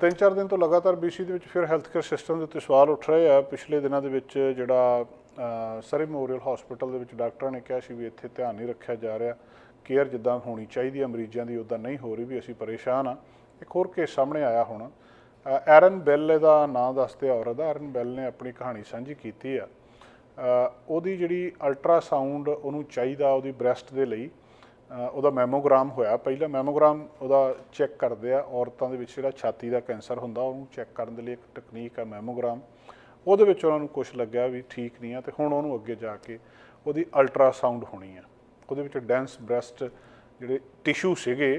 ਤਿੰਨ ਚਾਰ ਦਿਨ ਤੋਂ ਲਗਾਤਾਰ ਬੀਸੀ ਦੇ ਵਿੱਚ ਫਿਰ ਹੈਲਥ ਕੇਅਰ ਸਿਸਟਮ ਦੇ ਉੱਤੇ ਸਵਾਲ ਉੱਠ ਰਹੇ ਆ। ਪਿਛਲੇ ਦਿਨਾਂ ਦੇ ਵਿੱਚ ਜਿਹੜਾ ਸਰੀ ਮੈਮੋਰੀਅਲ ਹਸਪੀਟਲ ਦੇ ਵਿੱਚ ਡਾਕਟਰਾਂ ਨੇ ਕਿਹਾ ਸੀ ਵੀ ਇੱਥੇ ਧਿਆਨ ਨਹੀਂ ਰੱਖਿਆ ਜਾ ਰਿਹਾ। ਕੇਅਰ ਜਿੱਦਾਂ ਹੋਣੀ ਚਾਹੀਦੀ ਹੈ ਮਰੀਜ਼ਾਂ ਦੀ ਉਦਾਂ ਨਹੀਂ ਹੋ ਰਹੀ ਵੀ ਅਸੀਂ ਪਰੇਸ਼ਾਨ ਆ। ਇੱਕ ਹੋਰ ਕੇਸ ਸਾਹਮਣੇ ਆਇਆ ਹੁਣ। ਐਰਨ ਬੈਲ ਦਾ ਨਾਂ ਦੱਸਦੇ ਆ ਔਰਤ ਦਾ। ਐਰਨ ਬੈਲ ਨੇ ਆਪਣੀ ਕਹਾਣੀ ਸਾਂਝੀ ਕੀਤੀ ਆ। ਉਹਦੀ ਜਿਹੜੀ ਅਲਟਰਾਸਾਊਂਡ ਉਹਨੂੰ ਚਾਹੀਦਾ ਉਹਦੀ ਬ੍ਰੈਸਟ ਦੇ ਲਈ। ਉਹਦਾ ਮੈਮੋਗ੍ਰਾਮ ਹੋਇਆ। ਪਹਿਲਾ ਮੈਮੋਗ੍ਰਾਮ ਉਹਦਾ ਚੈੱਕ ਕਰਦੇ ਆ, ਔਰਤਾਂ ਦੇ ਵਿੱਚ ਜਿਹੜਾ ਛਾਤੀ ਦਾ ਕੈਂਸਰ ਹੁੰਦਾ, ਉਹਨੂੰ ਚੈੱਕ ਕਰਨ ਦੇ ਲਈ ਇੱਕ ਟੈਕਨੀਕ ਆ ਮੈਮੋਗ੍ਰਾਮ ਉਹਦੇ ਵਿੱਚ ਉਹਨਾਂ ਨੂੰ ਕੁਝ ਲੱਗਿਆ ਵੀ ਠੀਕ ਨਹੀਂ ਆ ਤੇ ਹੁਣ ਉਹਨੂੰ ਅੱਗੇ ਜਾ ਕੇ ਉਹਦੀ ਅਲਟਰਾਸਾਊਂਡ ਹੋਣੀ ਆ। ਉਹਦੇ ਵਿੱਚ ਡੈਂਸ ਬ੍ਰੈਸਟ ਜਿਹੜੇ ਟਿਸ਼ੂ ਸੀਗੇ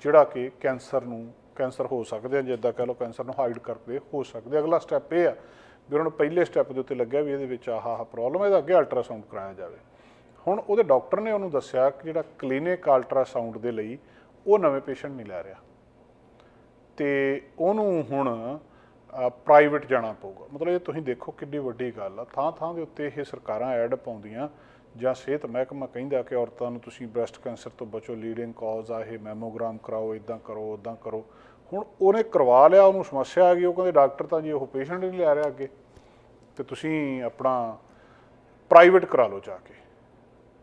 ਜਿਹੜਾ ਕਿ ਕੈਂਸਰ ਨੂੰ, ਕੈਂਸਰ ਹੋ ਸਕਦੇ ਆ, ਜਿੱਦਾਂ ਕਹ ਲਓ ਕੈਂਸਰ ਨੂੰ ਹਾਈਡ ਕਰਕੇ ਹੋ ਸਕਦੇ ਅਗਲਾ ਸਟੈਪ ਇਹ ਆ ਵੀ ਉਹਨਾਂ ਨੂੰ ਪਹਿਲੇ ਸਟੈਪ ਦੇ ਉੱਤੇ ਲੱਗਿਆ ਵੀ ਇਹਦੇ ਵਿੱਚ ਆਹ ਆਹ ਪ੍ਰੋਬਲਮ ਹੈ ਇਹਦਾ ਅੱਗੇ ਅਲਟਰਾਸਾਊਂਡ ਕਰਾਇਆ ਜਾਵੇ। ਹੁਣ ਉਹਦੇ ਡਾਕਟਰ ਨੇ ਉਹਨੂੰ ਦੱਸਿਆ ਕਿ ਜਿਹੜਾ ਕਲੀਨਿਕ ਅਲਟਰਾਸਾਊਂਡ ਦੇ ਲਈ ਉਹ ਨਵੇਂ ਪੇਸ਼ੈਂਟ ਨਹੀਂ ਲੈ ਰਿਹਾ। ਤੇ ਉਹਨੂੰ ਹੁਣ ਪ੍ਰਾਈਵੇਟ ਜਾਣਾ ਪਊਗਾ। ਮਤਲਬ ਇਹ ਤੁਸੀਂ ਦੇਖੋ ਕਿੰਨੀ ਵੱਡੀ ਗੱਲ ਆ। ਥਾਂ ਥਾਂ ਦੇ ਉੱਤੇ ਇਹ ਸਰਕਾਰਾਂ ਐਡ ਪਾਉਂਦੀਆਂ ਜਾਂ ਸਿਹਤ ਮਹਿਕਮਾ ਕਹਿੰਦਾ ਕਿ ਔਰਤਾਂ ਨੂੰ ਤੁਸੀਂ ਬ੍ਰੈਸਟ ਕੈਂਸਰ ਤੋਂ ਬਚੋ, ਲੀਡਿੰਗ ਕਾਜ਼ ਆ, ਇਹ ਮੈਮੋਗ੍ਰਾਮ ਕਰਾਓ ਇਦਾਂ ਕਰੋ ਉਦਾਂ ਕਰੋ। ਹੁਣ ਉਹਨੇ ਕਰਵਾ ਲਿਆ, ਉਹਨੂੰ ਸਮੱਸਿਆ ਆ ਗਈ, ਉਹ ਕਹਿੰਦੇ ਡਾਕਟਰ ਤਾਂ ਜੀ ਉਹ ਪੇਸ਼ੈਂਟ ਨਹੀਂ ਲੈ ਰਿਹਾ ਅੱਗੇ। ਤੇ ਤੁਸੀਂ ਆਪਣਾ ਪ੍ਰਾਈਵੇਟ ਕਰਾ ਲਓ ਜਾ ਕੇ।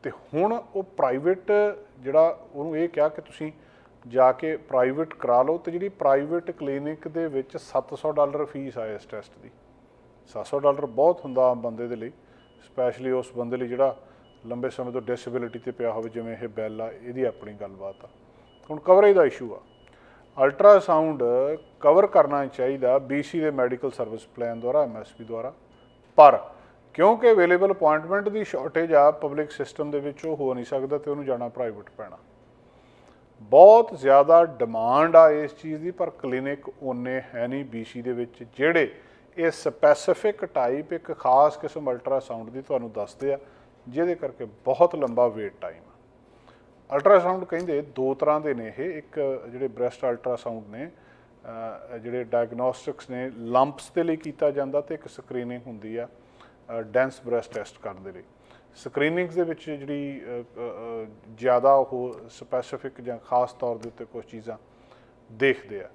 ਤੇ ਹੁਣ ਉਹ ਪ੍ਰਾਈਵੇਟ ਜਿਹੜਾ ਉਹਨੂੰ ਇਹ ਕਿਹਾ ਕਿ ਤੁਸੀਂ ਜਾ ਕੇ ਪ੍ਰਾਈਵੇਟ ਕਰਾ ਲਓ ਤੇ ਜਿਹੜੀ ਪ੍ਰਾਈਵੇਟ ਕਲੀਨਿਕ ਦੇ ਵਿੱਚ 700 ਡਾਲਰ ਫੀਸ ਆ ਇਸ ਟੈਸਟ ਦੀ। 700 ਡਾਲਰ ਬਹੁਤ ਹੁੰਦਾ ਆਮ ਬੰਦੇ ਦੇ ਲਈ ਸਪੈਸ਼ਲੀ ਉਸ ਬੰਦੇ ਲਈ ਜਿਹੜਾ ਲੰਬੇ ਸਮੇਂ ਤੋਂ ਡਿਸੇਬਿਲਿਟੀ ਤੇ ਪਿਆ ਹੋਵੇ, ਜਿਵੇਂ ਇਹ ਬੈਲ ਆ, ਇਹਦੀ ਆਪਣੀ ਗੱਲਬਾਤ ਆ। ਹੁਣ ਕਵਰੇਜ ਦਾ ਇਸ਼ੂ ਆ। ਅਲਟਰਾਸਾਊਂਡ ਕਵਰ ਕਰਨਾ ਚਾਹੀਦਾ BC ਦੇ ਮੈਡੀਕਲ ਸਰਵਿਸ ਪਲਾਨ ਦੁਆਰਾ MSP ਦੁਆਰਾ, ਪਰ ਕਿਉਂਕਿ ਅਵੇਲੇਬਲ ਅਪਾਇੰਟਮੈਂਟ ਦੀ ਸ਼ਾਰਟੇਜ ਆ ਪਬਲਿਕ ਸਿਸਟਮ ਦੇ ਵਿੱਚ ਉਹ ਹੋ ਨਹੀਂ ਸਕਦਾ ਤੇ ਉਹਨੂੰ ਜਾਣਾ ਪ੍ਰਾਈਵੇਟ ਪੈਣਾ। ਬਹੁਤ ਜ਼ਿਆਦਾ ਡਿਮਾਂਡ ਆ ਇਸ ਚੀਜ਼ ਦੀ, ਪਰ ਕਲੀਨਿਕ ਉਹਨੇ ਹੈ ਨਹੀਂ BC ਦੇ ਵਿੱਚ, ਜਿਹੜੇ ਇਹ ਸਪੈਸੀਫਿਕ ਟਾਈਪ ਇੱਕ ਖਾਸ ਕਿਸਮ ਅਲਟਰਾਸਾਊਂਡ ਦੀ ਤੁਹਾਨੂੰ ਦੱਸਦੇ ਆ, ਜਿਹਦੇ ਕਰਕੇ ਬਹੁਤ ਲੰਬਾ ਵੇਟ ਟਾਈਮ ਅਲਟਰਾਸਾਊਂਡ ਕਹਿੰਦੇ ਦੋ ਤਰ੍ਹਾਂ ਦੇ ਨੇ ਇਹ, ਇੱਕ ਜਿਹੜੇ ਬ੍ਰੈਸਟ ਅਲਟਰਾਸਾਊਂਡ ਨੇ ਜਿਹੜੇ ਡਾਇਗਨੋਸਟਿਕਸ ਨੇ ਲੰਪਸ ਦੇ ਲਈ ਕੀਤਾ ਜਾਂਦਾ ਤੇ ਇੱਕ ਸਕਰੀਨਿੰਗ ਹੁੰਦੀ ਆ। ਡੈਂਸ ਬ੍ਰੈਸਟ ਟੈਸਟ ਕਰਨ ਦੇ ਲਈ। ਸਕਰੀਨਿੰਗਸ ਦੇ ਵਿੱਚ ਜਿਹੜੀ ਜ਼ਿਆਦਾ ਉਹ ਸਪੈਸੀਫਿਕ ਜਾਂ ਖਾਸ ਤੌਰ ਦੇ ਉੱਤੇ ਕੁਝ ਚੀਜ਼ਾਂ ਦੇਖਦੇ ਆ।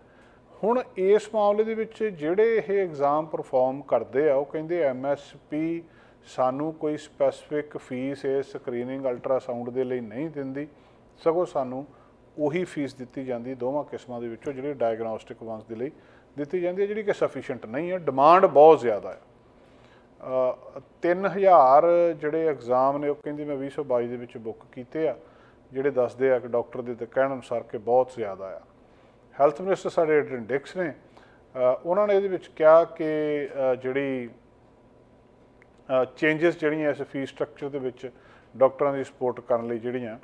ਹੁਣ ਇਸ ਮਾਮਲੇ ਦੇ ਵਿੱਚ ਜਿਹੜੇ ਇਹ ਐਗਜ਼ਾਮ ਪਰਫਾਰਮ ਕਰਦੇ ਆ, ਉਹ ਕਹਿੰਦੇ ਐਮਐਸਪੀ ਸਾਨੂੰ ਕੋਈ ਸਪੈਸੀਫਿਕ ਫੀਸ ਇਹ ਸਕਰੀਨਿੰਗ ਅਲਟਰਾਸਾਊਂਡ ਦੇ ਲਈ ਨਹੀਂ ਦਿੰਦੀ। ਸਗੋਂ ਸਾਨੂੰ ਉਹੀ ਫੀਸ ਦਿੱਤੀ ਜਾਂਦੀ ਦੋਵਾਂ ਕਿਸਮਾਂ ਦੇ ਵਿੱਚੋਂ, ਜਿਹੜੇ ਡਾਇਗਨੋਸਟਿਕ ਵੰਸ ਦੇ ਲਈ ਦਿੱਤੀ ਜਾਂਦੀ ਹੈ ਜਿਹੜੀ ਕਿ ਸਫੀਸ਼ੀਐਂਟ ਨਹੀਂ ਹੈ ਡਿਮਾਂਡ ਬਹੁਤ ਜ਼ਿਆਦਾ ਹੈ 3000 ਜਿਹੜੇ ਐਗਜ਼ਾਮ ਨੇ, ਉਹ ਕਹਿੰਦੀ ਮੈਂ 2022 ਦੇ ਵਿੱਚ ਬੁੱਕ ਕੀਤੇ ਆ, ਜਿਹੜੇ ਦੱਸਦੇ ਆ ਕਿ ਡਾਕਟਰ ਦੇ ਕਹਿਣ ਅਨੁਸਾਰ ਕਿ ਬਹੁਤ ਜ਼ਿਆਦਾ ਆ। ਹੈਲਥ ਮਿਨਿਸਟਰ ਸਾਡੇ ਐਡਰਿਨ ਡਿਕਸ ਨੇ ਉਹਨਾਂ ਨੇ ਇਹਦੇ ਵਿੱਚ ਕਿਹਾ ਕਿ ਜਿਹੜੀ ਚੇਂਜਸ ਜਿਹੜੀਆਂ ਇਸ ਫੀਸ ਸਟਰਕਚਰ ਦੇ ਵਿੱਚ ਡਾਕਟਰਾਂ ਦੀ ਸਪੋਰਟ ਕਰਨ ਲਈ ਜਿਹੜੀਆਂ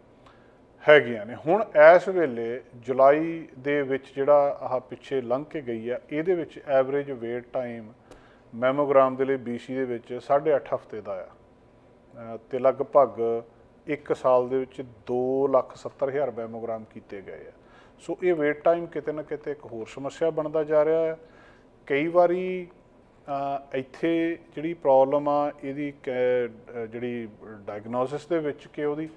ਹੈਗੀਆਂ ਨੇ। ਹੁਣ ਇਸ ਵੇਲੇ ਜੁਲਾਈ ਦੇ ਵਿੱਚ ਜਿਹੜਾ ਆਹ ਪਿੱਛੇ ਲੰਘ ਕੇ ਗਈ ਆ, ਇਹਦੇ ਵਿੱਚ ਐਵਰੇਜ ਵੇਟ ਟਾਈਮ ਮੈਮੋਗ੍ਰਾਮ ਦੇ ਲਈ BC ਦੇ ਵਿੱਚ 8.5 ਹਫ਼ਤੇ ਦਾ ਆ। ਅਹ ਤੇ ਲਗਭਗ 1 ਸਾਲ ਦੇ ਵਿੱਚ 2,70,000 ਮੈਮੋਗ੍ਰਾਮ ਕੀਤੇ ਗਏ ਆ। ਸੋ ਇਹ ਵੇਟ ਟਾਈਮ ਕਿਤੇ ਨਾ ਕਿਤੇ ਇੱਕ ਹੋਰ ਸਮੱਸਿਆ ਬਣਦਾ ਜਾ ਰਿਹਾ ਹੈ ਕਈ ਵਾਰੀ ਇੱਥੇ ਜਿਹੜੀ ਪ੍ਰੋਬਲਮ ਆ ਇਹਦੀ ਕ- ਜਿਹੜੀ ਡਾਇਗਨੋਸਿਸ ਦੇ ਵਿੱਚ ਕਿ ਉਹਦੀ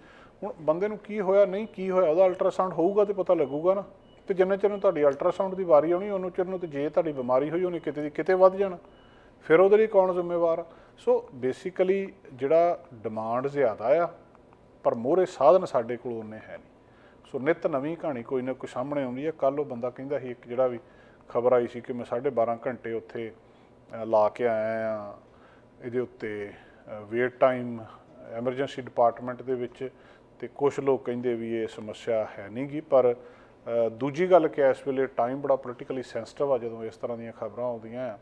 ਹੁਣ ਬੰਦੇ ਨੂੰ ਕੀ ਹੋਇਆ ਨਹੀਂ ਕੀ ਹੋਇਆ ਉਹਦਾ ਅਲਟਰਾਸਾਊਂਡ ਹੋਊਗਾ ਤੇ ਪਤਾ ਲੱਗੂਗਾ ਨਾ। ਤੇ ਜਿੰਨੇ ਚਿਰ ਨੂੰ ਤੁਹਾਡੀ ਅਲਟਰਾਸਾਊਂਡ ਦੀ ਵਾਰੀ ਆਉਣੀ ਉਹਨੂੰ ਚਿਰ ਨੂੰ ਤੇ ਜੇ ਤੁਹਾਡੀ ਬਿਮਾਰੀ ਹੋਈ ਉਹਨੇ ਕਿਤੇ ਦੀ ਕਿਤੇ ਵੱਧ ਜਾਣਾ। ਫਿਰ ਉਹਦੇ ਲਈ ਕੌਣ ਜ਼ਿੰਮੇਵਾਰ? ਸੋ ਬੇਸਿਕਲੀ ਜਿਹੜਾ ਡਿਮਾਂਡ ਜ਼ਿਆਦਾ ਆ, ਪਰ ਮੋਹਰੇ ਸਾਧਨ ਸਾਡੇ ਕੋਲ ਉਹਨੇ ਹੈ ਨਹੀਂ। ਸੋ ਨਿਤ ਨਵੀਂ ਕਹਾਣੀ ਕੋਈ ਨਾ ਕੋਈ ਸਾਹਮਣੇ ਆਉਂਦੀ ਹੈ ਕੱਲ ਉਹ ਬੰਦਾ ਕਹਿੰਦਾ ਸੀ ਇੱਕ ਜਿਹੜਾ ਵੀ ਖਬਰ ਆਈ ਸੀ ਕਿ ਮੈਂ 12.5 ਘੰਟੇ ਉੱਥੇ ਲਾ ਕੇ ਆਇਆ ਆ। ਇਹਦੇ ਉੱਤੇ ਵੇਟ ਟਾਈਮ ਐਮਰਜੈਂਸੀ ਡਿਪਾਰਟਮੈਂਟ ਦੇ ਵਿੱਚ ਤੇ ਕੁਝ ਲੋਕ ਕਹਿੰਦੇ ਵੀ ਇਹ ਸਮੱਸਿਆ ਹੈ ਨਹੀਂਗੀ, ਪਰ ਦੂਜੀ ਗੱਲ ਕਿ ਇਸ ਵੇਲੇ ਟਾਈਮ ਬੜਾ ਪੋਲੀਟੀਕਲੀ ਸੈਂਸਿਟਿਵ ਆ ਜਦੋਂ ਇਸ ਤਰ੍ਹਾਂ ਦੀਆਂ ਖਬਰਾਂ ਆਉਂਦੀਆਂ ਆ।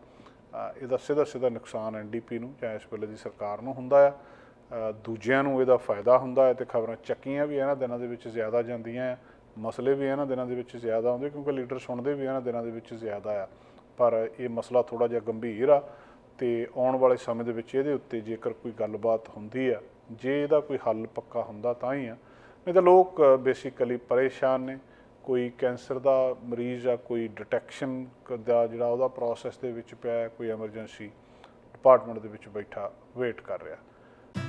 ਇਹਦਾ ਸਿੱਧਾ ਸਿੱਧਾ ਨੁਕਸਾਨ ਐਨਡੀਪੀ ਨੂੰ ਜਾਂ ਇਸ ਵੇਲੇ ਦੀ ਸਰਕਾਰ ਨੂੰ ਹੁੰਦਾ ਆ। ਦੂਜਿਆਂ ਨੂੰ ਇਹਦਾ ਫਾਇਦਾ ਹੁੰਦਾ ਹੈ ਤੇ ਖਬਰਾਂ ਚੱਕੀਆਂ ਵੀ ਇਹਨਾਂ ਦਿਨਾਂ ਦੇ ਵਿੱਚ ਜ਼ਿਆਦਾ ਜਾਂਦੀਆਂ ਆ। ਮਸਲੇ ਵੀ ਇਹਨਾਂ ਦਿਨਾਂ ਦੇ ਵਿੱਚ ਜ਼ਿਆਦਾ ਆਉਂਦੇ ਕਿਉਂਕਿ ਲੀਡਰ ਸੁਣਦੇ ਵੀ ਇਹਨਾਂ ਦਿਨਾਂ ਦੇ ਵਿੱਚ ਜ਼ਿਆਦਾ ਆ। ਪਰ ਇਹ ਮਸਲਾ ਥੋੜਾ ਜਿਹਾ ਗੰਭੀਰ ਆ ਤੇ ਆਉਣ ਵਾਲੇ ਸਮੇਂ ਦੇ ਵਿੱਚ ਇਹਦੇ ਉੱਤੇ ਜੇਕਰ ਕੋਈ ਗੱਲਬਾਤ ਹੁੰਦੀ ਆ, ਜੇ ਇਹਦਾ ਕੋਈ ਹੱਲ ਪੱਕਾ ਹੁੰਦਾ ਤਾਂ ਹੀ ਆ। ਨਹੀਂ ਤਾਂ ਲੋਕ ਬੇਸਿਕਲੀ ਪਰੇਸ਼ਾਨ ਨੇ। ਕੋਈ ਕੈਂਸਰ ਦਾ ਮਰੀਜ਼ ਆ ਕੋਈ ਡਿਟੈਕਸ਼ਨ ਦਾ ਜਿਹੜਾ ਉਹਦਾ ਪ੍ਰੋਸੈਸ ਦੇ ਵਿੱਚ ਪਿਆ ਕੋਈ ਐਮਰਜੈਂਸੀ ਡਿਪਾਰਟਮੈਂਟ ਦੇ ਵਿੱਚ ਬੈਠਾ ਵੇਟ ਕਰ ਰਿਹਾ।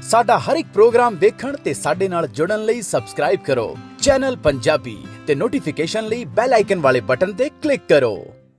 ਸਾਡਾ ਹਰ ਇੱਕ ਪ੍ਰੋਗਰਾਮ ਦੇਖਣ ਤੇ ਸਾਡੇ ਨਾਲ ਜੁੜਨ ਲਈ ਸਬਸਕ੍ਰਾਈਬ ਕਰੋ। ਚੈਨਲ ਪੰਜਾਬੀ ਤੇ ਨੋਟੀਫਿਕੇਸ਼ਨ ਲਈ ਬੈਲ ਆਈਕਨ ਵਾਲੇ ਬਟਨ ਤੇ ਕਲਿੱਕ ਕਰੋ।